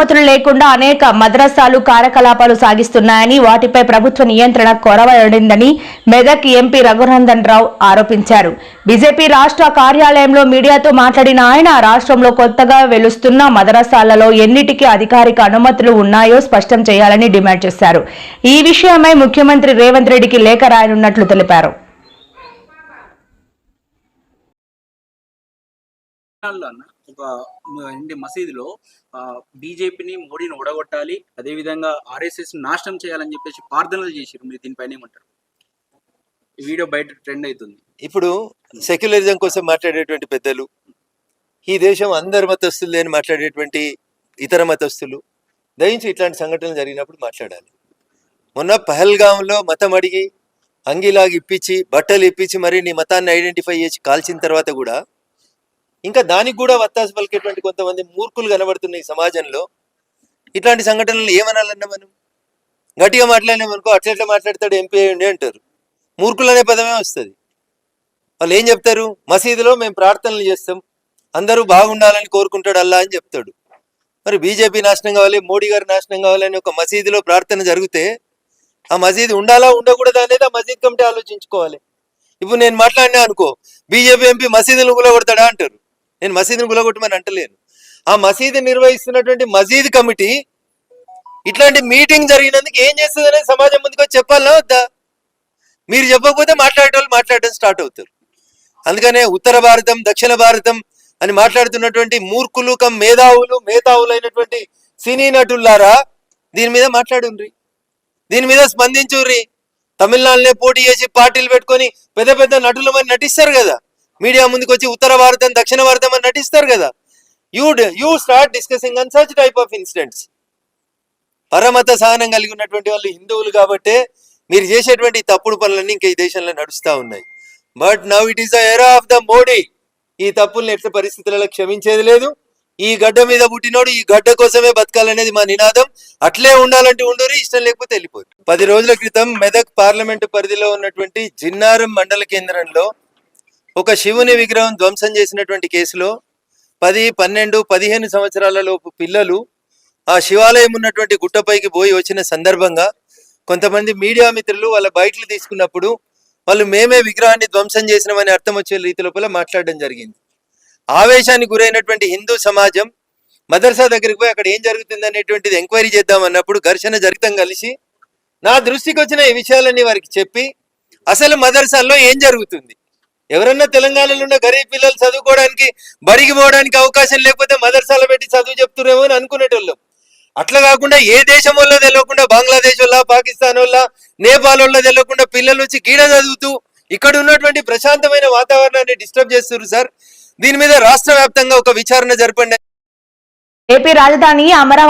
అనుమతులు లేకుండా అనేక మద్రసాలు కార్యకలాపాలు సాగిస్తున్నాయని వాటిపై ప్రభుత్వ నియంత్రణ కొరవడిందని మెదక్ ఎంపీ రఘునందన్ రావు ఆరోపించారు. బీజేపీ రాష్ట్ర కార్యాలయంలో మీడియాతో మాట్లాడిన ఆయన రాష్ట్రంలో కొత్తగా వెలుస్తున్న మదరసాలలో ఎన్నిటికి అధికారిక అనుమతులు ఉన్నాయో స్పష్టం చేయాలని డిమాండ్ చేశారు. ఈ విషయమై ముఖ్యమంత్రి రేవంత్ రెడ్డికి లేఖ రాయనున్నట్లు తెలిపారు. తెలంగాణలో అన్న ఒక మ- ఏంటి మసీదులో బీజేపీని మోడీని ఓడగొట్టాలి అదేవిధంగా ఆర్ఎస్ఎస్ నాశనం చేయాలని చెప్పేసి ప్రార్థనలు చేశారు మీరు దీనిపైన ఏమంటారు? ఈ వీడియో బయట ట్రెండ్ అవుతుంది ఇప్పుడు సెక్యులరిజం కోసం మాట్లాడేటువంటి పెద్దలు ఈ దేశం అందరి మతస్థులు అని మాట్లాడేటువంటి ఇతర మతస్థులు దయించి ఇట్లాంటి సంఘటనలు జరిగినప్పుడు మాట్లాడాలి. మొన్న పహల్గాంలో మతం అడిగి అంగిలాగి ఇప్పించి బట్టలు ఇప్పించి మరి నీ మతాన్ని ఐడెంటిఫై చేసి కాల్చిన తర్వాత కూడా ఇంకా దానికి కూడా వత్తాసు పలికేటువంటి కొంతమంది మూర్ఖులు కనబడుతున్నాయి సమాజంలో. ఇట్లాంటి సంఘటనలు ఏమనాలన్నా మనం? గట్టిగా మాట్లాడినామనుకో అట్లా ఎట్లా మాట్లాడతాడు ఎంపీ అయ్యండి అంటారు. మూర్ఖులు అనే పదమే వస్తుంది. వాళ్ళు ఏం చెప్తారు? మసీదులో మేము ప్రార్థనలు చేస్తాం. అందరూ బాగుండాలని కోరుకుంటాడు అల్లా అని చెప్తాడు. మరి బీజేపీ నాశనం కావాలి మోడీ గారు నాశనం కావాలని ఒక మసీదులో ప్రార్థన జరిగితే ఆ మసీదు ఉండాలా ఉండకూడదా అనేది ఆ మసీద్ కమిటీ ఆలోచించుకోవాలి. ఇప్పుడు నేను మాట్లాడినా అనుకో బీజేపీ ఎంపీ మసీదులు కూడా కొడతాడా అంటారు. నేను మసీదుని గులగొట్టమని అంటలేను. ఆ మసీదు నిర్వహిస్తున్నటువంటి మసీద్ కమిటీ ఇట్లాంటి మీటింగ్ జరిగినందుకు ఏం చేస్తుంది సమాజం ముందుకు చెప్పాలా వద్దా? మీరు చెప్పకపోతే మాట్లాడేటోళ్ళు మాట్లాడటం స్టార్ట్ అవుతారు. అందుకనే ఉత్తర భారతం దక్షిణ భారతం అని మాట్లాడుతున్నటువంటి మూర్ఖులు కమ్ మేధావులు మేధావులైనటువంటి సినీ నటులారా దీని మీద మాట్లాడుండ్రి. దీని మీద స్పందించుర్రి. తమిళనాడునే పోటీ చేసి పార్టీలు పెట్టుకొని పెద్ద పెద్ద నటులు మరి నటిస్తారు కదా. మీడియా ముందుకు వచ్చి ఉత్తర భారతం దక్షిణ భారతం అని నటిస్తారు కదా. You you start discussing on such type of incidents పరమత సహనం కలిగి ఉన్నటువంటి వాళ్ళు హిందువులు కాబట్టే మీరు చేసేటువంటి తప్పుడు పనులన్నీ ఇంకా ఈ దేశంలో నడుస్తూ ఉన్నాయి. But now it is the era of the Modi ఈ తప్పుల్ని ఎట్ల పరిస్థితులలో క్షమించేది లేదు. ఈ గడ్డ మీద పుట్టినోడు ఈ గడ్డ కోసమే బతకాలనేది మా నినాదం. అట్లే ఉండాలంటే ఉండరు ఇష్టం లేకపోతే వెళ్ళిపోరు. పది రోజుల క్రితం మెదక్ పార్లమెంటు పరిధిలో ఉన్నటువంటి జిన్నారం మండల కేంద్రంలో ఒక శివుని విగ్రహం ధ్వంసం చేసినటువంటి కేసులో పది పన్నెండు పదిహేను సంవత్సరాలలోపు పిల్లలు ఆ శివాలయం ఉన్నటువంటి గుట్టపైకి పోయి వచ్చిన సందర్భంగా కొంతమంది మీడియా మిత్రులు వాళ్ళ బయటలు తీసుకున్నప్పుడు వాళ్ళు మేమే విగ్రహాన్ని ధ్వంసం చేసినామని అర్థం వచ్చే రీతి లోపల మాట్లాడడం జరిగింది. ఆవేశానికి గురైనటువంటి హిందూ సమాజం మదర్సా దగ్గరికి పోయి అక్కడ ఏం జరుగుతుంది అనేటువంటిది ఎంక్వైరీ చేద్దాం అన్నప్పుడు ఘర్షణ జరుగుతాం కలిసి నా దృష్టికి వచ్చిన ఈ విషయాలన్నీ వారికి చెప్పి అసలు మదర్సాల్లో ఏం జరుగుతుంది? ఎవరన్నా తెలంగాణలో ఉన్న గరీబ్ పిల్లలు చదువుకోవడానికి బడికి పోవడానికి అవకాశం లేకపోతే మదర్సాల పెట్టి చదువు చెప్తురేమో అని అనుకునేటోళ్ళం. అట్లా కాకుండా ఏ దేశం వల్ల తెలియకుండా బంగ్లాదేశ్ వల్ల పాకిస్తాన్ వల్ల నేపాల్ వల్ల తెలియకుండా పిల్లలు వచ్చి గీడ చదువుతూ ఇక్కడ ఉన్నటువంటి ప్రశాంతమైన వాతావరణాన్ని డిస్టర్బ్ చేస్తున్నారు సార్. దీని మీద రాష్ట్ర వ్యాప్తంగా ఒక విచారణ జరపండి. ఏపీ రాజధాని అమరావతి